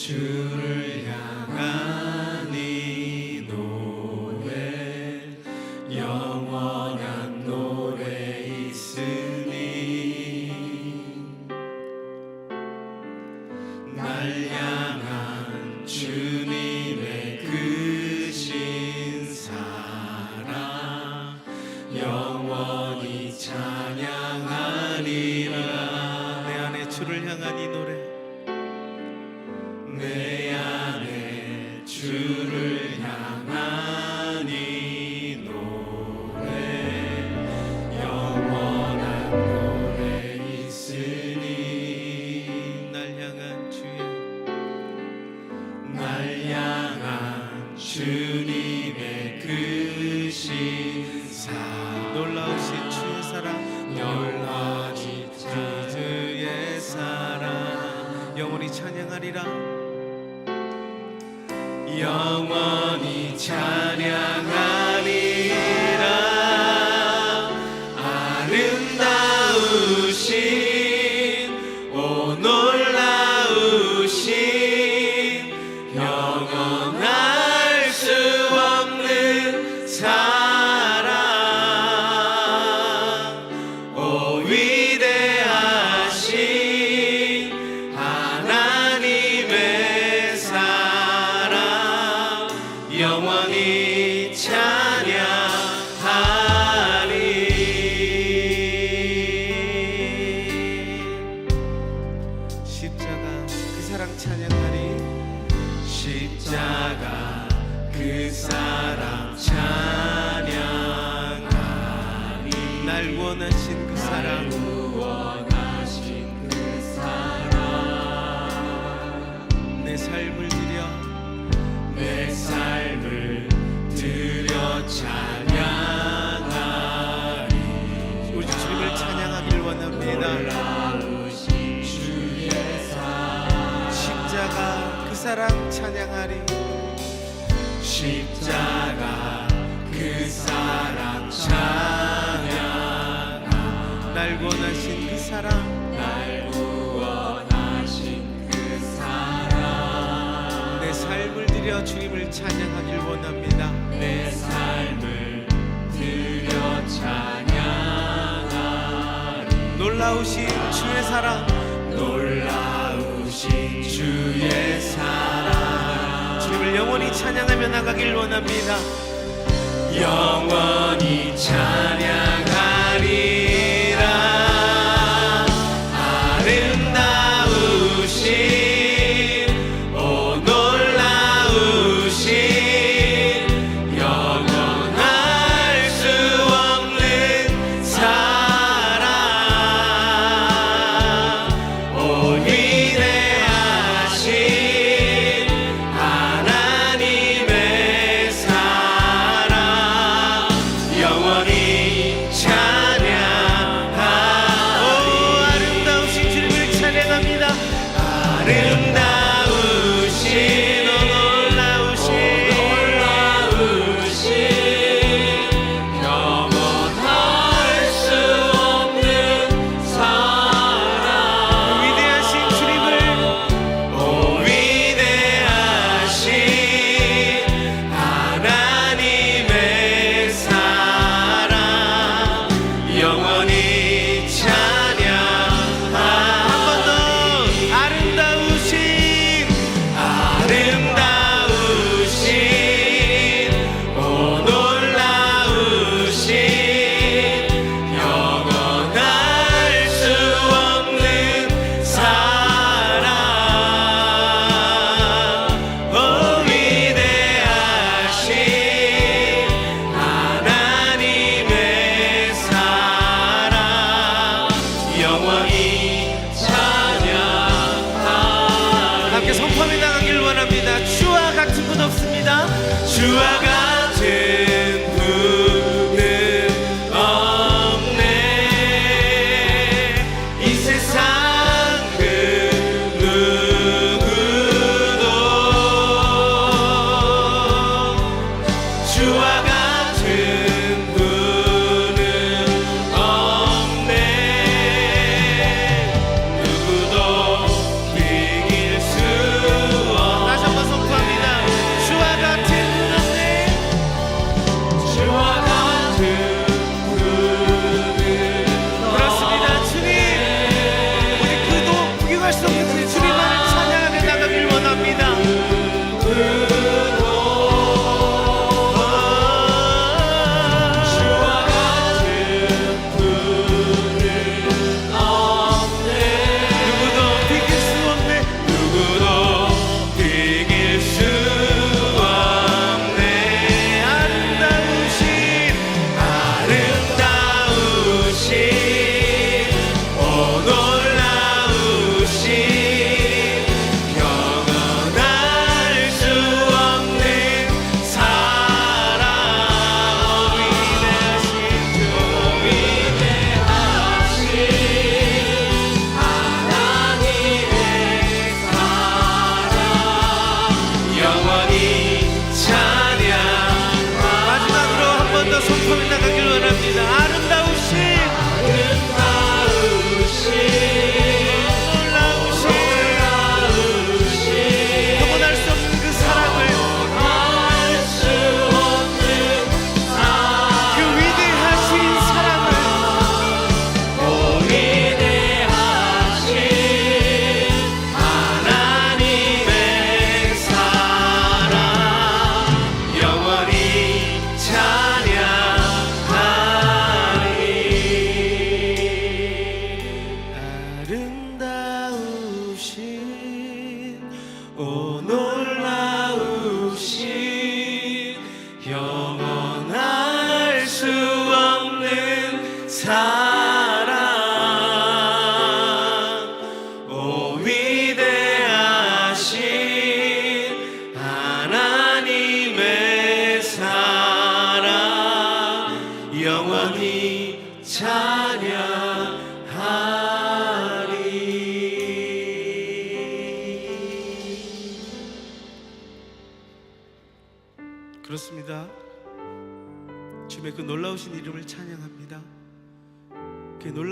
주를 영원히 찬양하 자가 그 사랑 사랑 찬양하리. 십자가 그 사랑 찬양하리. 날 구원하신 그 사랑. 날 구원하신 그 사랑. 내 삶을 드려 주님을 찬양하길 원합니다. 내 삶을 드려 찬양하리. 놀라우신 주의 사랑. 신 주의 사랑. 주님을 영원히 찬양하며 나가길 원합니다. 영원히 찬양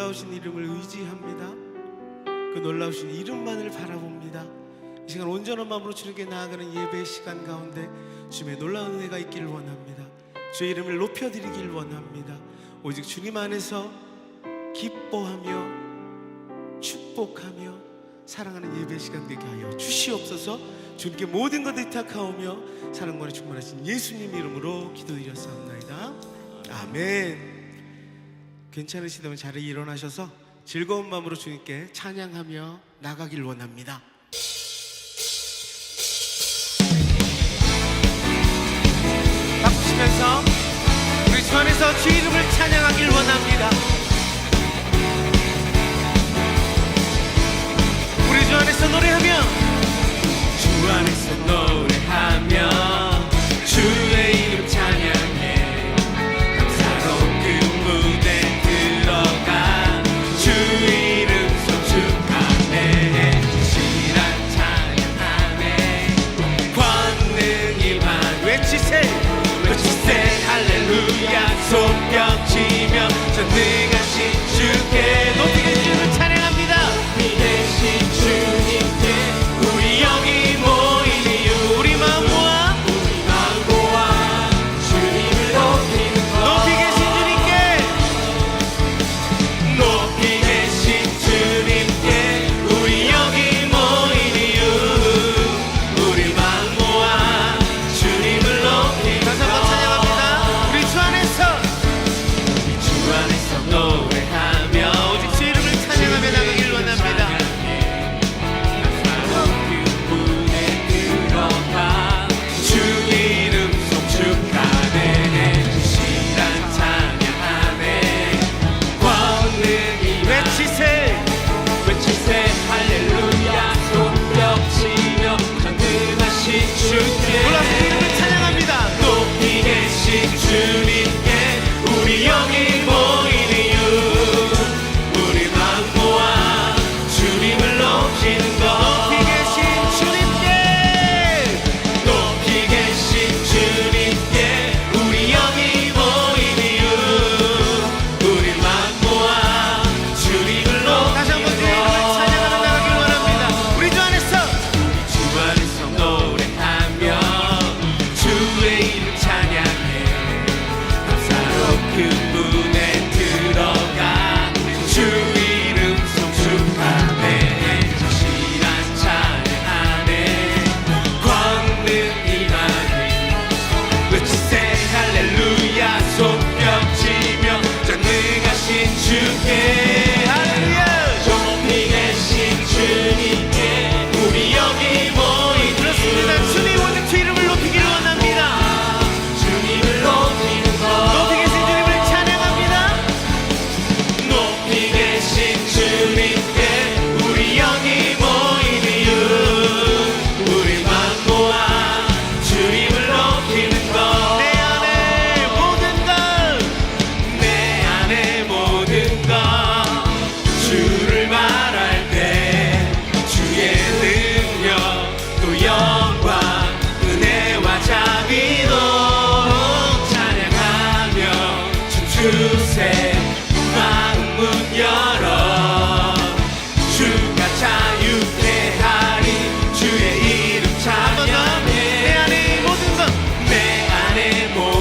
놀라우신 이름을 의지합니다. 그 놀라우신 이름만을 바라봅니다. 이 시간 온전한 마음으로 주님께 나아가는 예배 시간 가운데 주님의 놀라운 은혜가 있기를 원합니다. 주의 이름을 높여드리길 원합니다. 오직 주님 안에서 기뻐하며 축복하며 사랑하는 예배 시간 되게 하여 주시옵소서 주님께 모든 것을 의탁하오며 사랑과 충만하신 예수님 이름으로 기도드렸사옵나이다. 아멘. 괜찮으시다면 자리에 일어나셔서 즐거운 마음으로 주님께 찬양하며 나가길 원합니다. 박수 치면서 우리 주 안에서 주 이름을 찬양하길 원합니다. 우리 주 안에서 노래하며 주 안에서 노래하며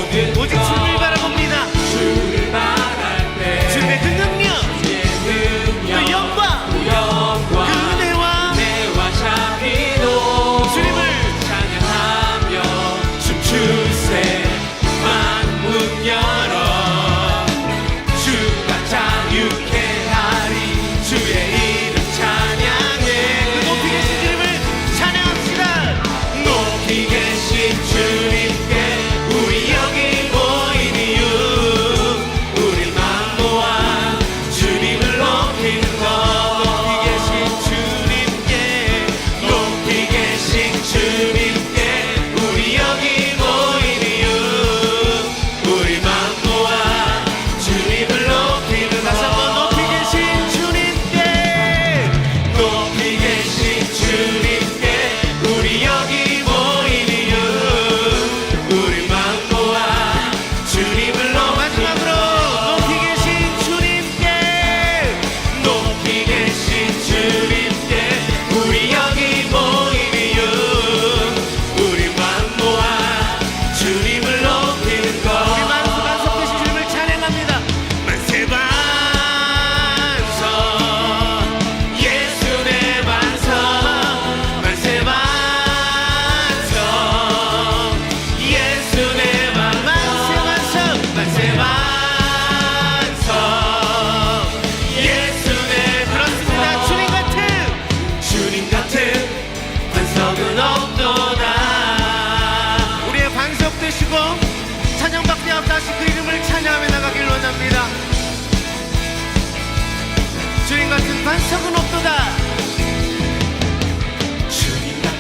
我。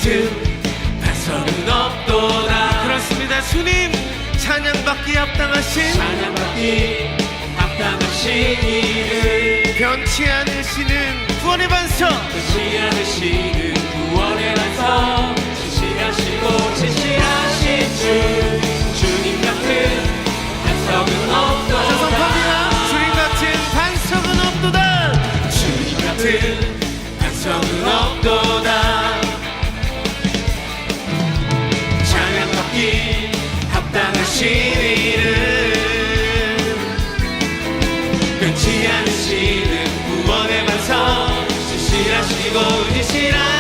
주. 다섯은 없도다. 그렇습니다. 주님 찬양받기 앞당하신 찬양받기 앞당하신 이름 변치 않으시는 구원의 반석. 변치 않으시는 구원의 반석. 지시하시고 지시 知らない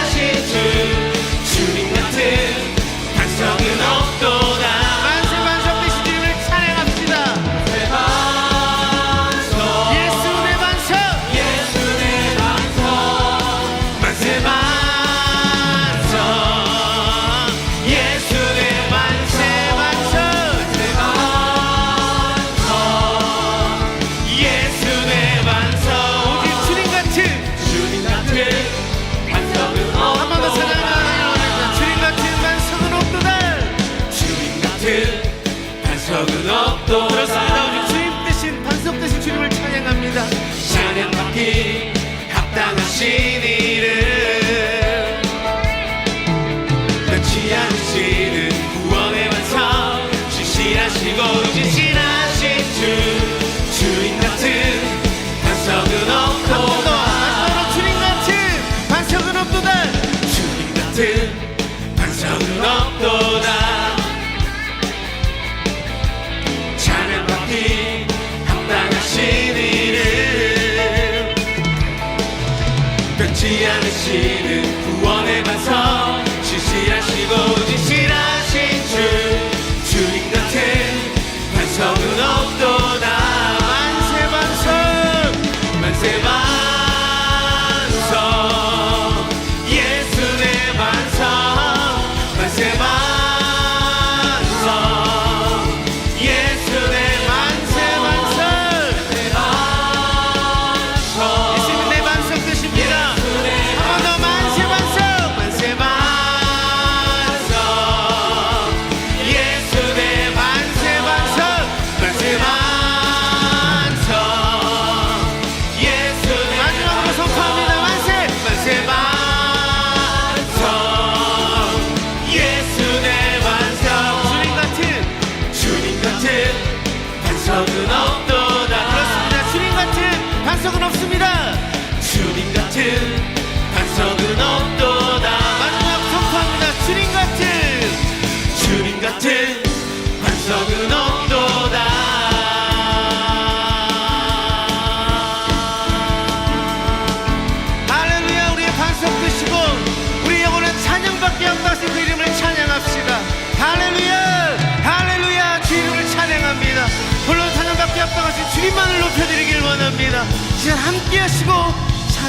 toda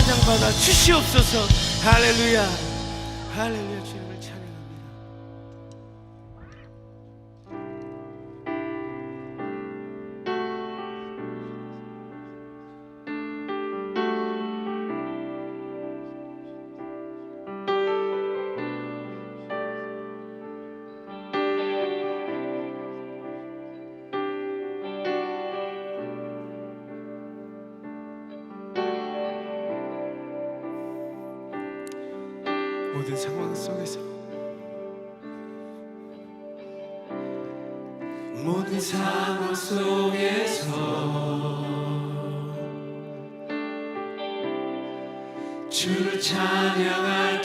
찬양받아 주시옵소서. 할렐루야. 할렐루야 모든 상황 속에서. 모든 상황 속에서. 주를 찬양할지라.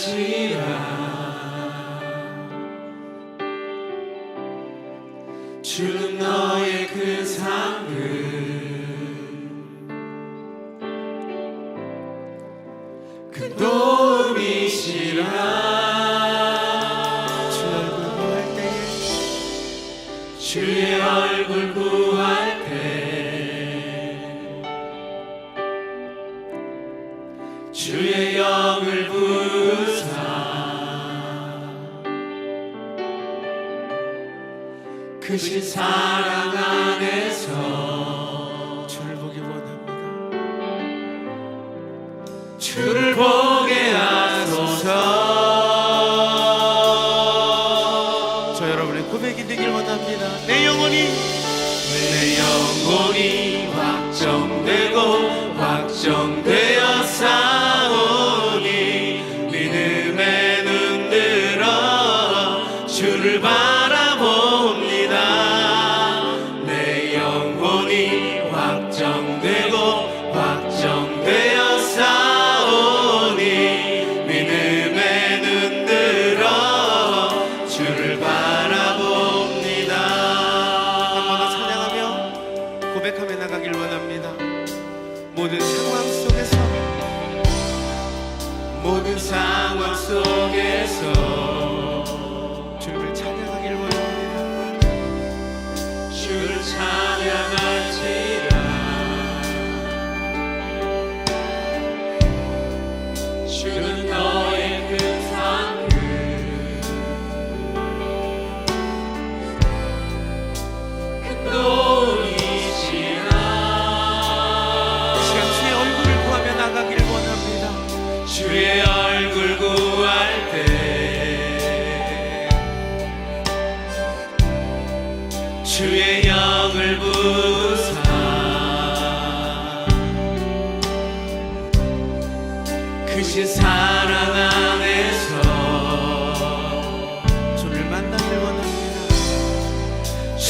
영을 부사. 그신 사랑 안에서